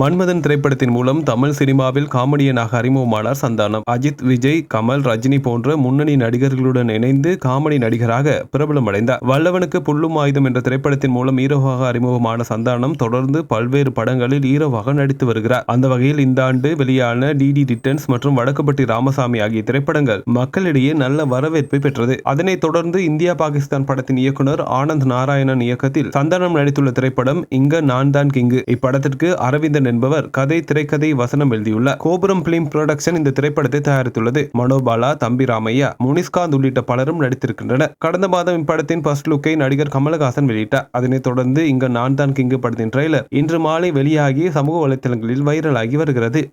மன்மதன் திரைப்படத்தின் மூலம் தமிழ் சினிமாவில் காமெடியனாக அறிமுகமானார் சந்தானம். அஜித் விஜய் கமல் ரஜினி போன்ற முன்னணி நடிகர்களுடன் இணைந்து காமெடி நடிகராக பிரபலம் அடைந்தார் வல்லவனுக்கு புல்லும் ஆயுதம் என்ற திரைப்படத்தின் மூலம் ஹீரோவாக அறிமுகமான சந்தானம் தொடர்ந்து பல்வேறு படங்களில் ஹீரோவாக நடித்து வருகிறார். அந்த வகையில் இந்த ஆண்டு வெளியான டிடி ரிட்டர்ன்ஸ் மற்றும் வடக்குப்பட்டி ராமசாமி ஆகிய திரைப்படங்கள் மக்களிடையே நல்ல வரவேற்பை பெற்றது. அதனைத் தொடர்ந்து இந்தியா பாகிஸ்தான் படத்தின் இயக்குனர் ஆனந்த் நாராயணன் இயக்கத்தில் சந்தானம் நடித்துள்ள திரைப்படம் இங்க நான் தான் கிங்கு. இப்படத்திற்கு அரவிந்தன் என்பவர் கதை திரைக்கதை வசனம் எழுதியுள்ளார் கோபுரம் பிலிம் புரொடக்ஷன் இந்த திரைப்படத்தை தயாரித்துள்ளது. மனோபாலா தம்பி ராமையா முனிஸ்காந்த் உள்ளிட்ட பலரும் நடித்திருக்கின்றனர். கடந்த மாதம் இப்படத்தின் ஃபர்ஸ்ட் லுக்கை நடிகர் கமலஹாசன் வெளியிட்டார். அதனைத் தொடர்ந்து இங்கு நான் தான் கிங்கு படத்தின் ட்ரெய்லர் இன்று மாலை வெளியாகி சமூக வலைத்தளங்களில் வைரலாகி வருகிறது.